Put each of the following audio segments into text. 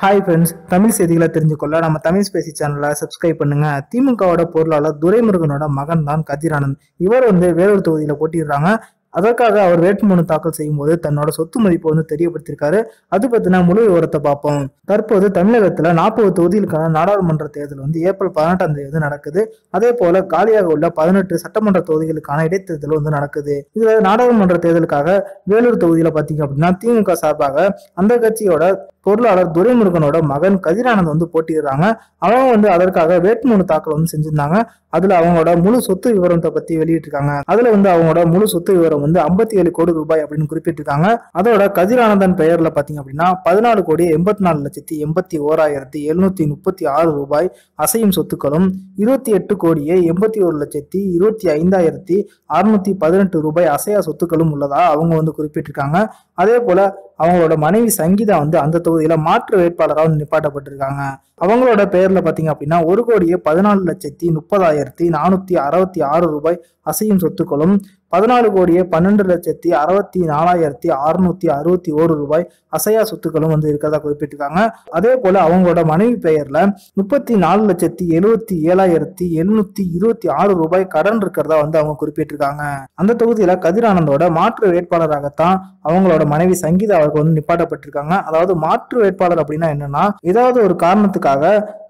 Hi friends Tamil செய்திகளை தெரிஞ்சுக்கொள்ள நம்ம Tamil Spacey சேனலை சப்ஸ்கிரைப் பண்ணுங்க. திமுகவோட பொருளாளர் துரைமுருகனோட மகன் தான் கதிரானந்த். இவர் வந்து வேலூர் தொகுதியில் போட்டிடுறாங்க அதற்காக அவர் வேட்புமனு தாக்கல் செய்யும் போது தன்னோட சொத்து மதிப்பை வந்து தெரியப்படுத்தியிருக்காரு. அது பத்தின முழு விவரத்தை பார்ப்போம். தற்போது தமிழகத்துல நாற்பது தொகுதிகளுக்கான நாடாளுமன்ற தேர்தல் வந்து ஏப்ரல் பதினெட்டாம் தேதி வந்து நடக்குது. அதே போல காலியாக உள்ள பதினெட்டு சட்டமன்ற தொகுதிகளுக்கான இடைத்தேர்தல் வந்து நடக்குது. இதுல நாடாளுமன்ற தேர்தலுக்காக வேலூர் தொகுதியில பாத்தீங்க அப்படின்னா திமுக சார்பாக அந்த கட்சியோட பொருளாளர் துரைமுருகனோட மகன் கதிரானந்த் வந்து போட்டியிடுறாங்க. அவங்க வந்து அதற்காக வேட்புமனு தாக்கல் வந்து செஞ்சிருந்தாங்க. அதுல அவங்களோட முழு சொத்து விவரத்தை பத்தி வெளியிட்டிருக்காங்க. அதுல வந்து அவங்களோட முழு சொத்து விவரம் வந்து ஐம்பத்தி ஏழு கோடி ரூபாய் அப்படின்னு குறிப்பிட்டிருக்காங்க. அதோட கதிரானந்தன் பெயர்ல பாத்தீங்க அப்படின்னா பதினாலு கோடி எண்பத்தி நாலு லட்சத்தி எண்பத்தி ஓராயிரத்தி எழுநூத்தி முப்பத்தி ஆறு ரூபாய் அசையும் சொத்துக்களும் இருபத்தி எட்டு கோடியே எண்பத்தி ஒரு லட்சத்தி இருபத்தி ஐந்தாயிரத்தி அறுநூத்தி பதினெட்டு ரூபாய் அசையா சொத்துக்களும் உள்ளதா அவங்க வந்து குறிப்பிட்டிருக்காங்க. அதே போல அவங்களோட மனைவி சங்கீதா வந்து அந்த தொகுதியில மாற்று வேட்பாளராக நிப்பாட்டப்பட்டிருக்காங்க. அவங்களோட பெயரில் பாத்தீங்க அப்படின்னா ஒரு கோடியே பதினாலு லட்சத்தி முப்பதாயிரத்தி நானூத்தி அறுபத்தி ஆறு ரூபாய் அசையும் சொத்துக்களும் பதினாலு கோடியே பன்னெண்டு லட்சத்தி அறுபத்தி நாலாயிரத்தி அறுநூத்தி அறுபத்தி ஓரு ரூபாய் அசையா சொத்துக்களும் வந்து இருக்கிறதா குறிப்பிட்டிருக்காங்க. அதே போல அவங்களோட மனைவி பெயர்ல முப்பத்தி நாலு லட்சத்தி எழுபத்தி ஏழாயிரத்தி எழுநூத்தி இருபத்தி ஆறு ரூபாய் கடன் இருக்கிறதா வந்து அவங்க குறிப்பிட்டிருக்காங்க. அந்த தொகுதியில கதிரானந்தோட மாற்று வேட்பாளராகத்தான் அவங்களோட மனைவி சங்கீதா அவர்கள் வந்து நிப்பாட்டப்பட்டிருக்காங்க. அதாவது மாற்று வேட்பாளர் அப்படின்னா என்னன்னா ஏதாவது ஒரு காரணத்துக்காக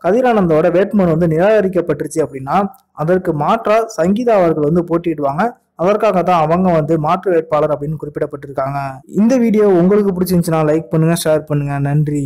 கதிரானந்தோட வேட்புமனு வந்து நிராகரிக்கப்பட்டுருச்சு அப்படின்னா அதற்கு மாற்றா சங்கீதா அவர்கள் வந்து போட்டியிடுவாங்க. அதற்காக தான் அவங்க வந்து மாற்று வேட்பாளர் அப்படின்னு குறிப்பிடப்பட்டிருக்காங்க. இந்த வீடியோ உங்களுக்கு பிடிச்சிருந்துச்சுன்னா லைக் பண்ணுங்க ஷேர் பண்ணுங்க. நன்றி.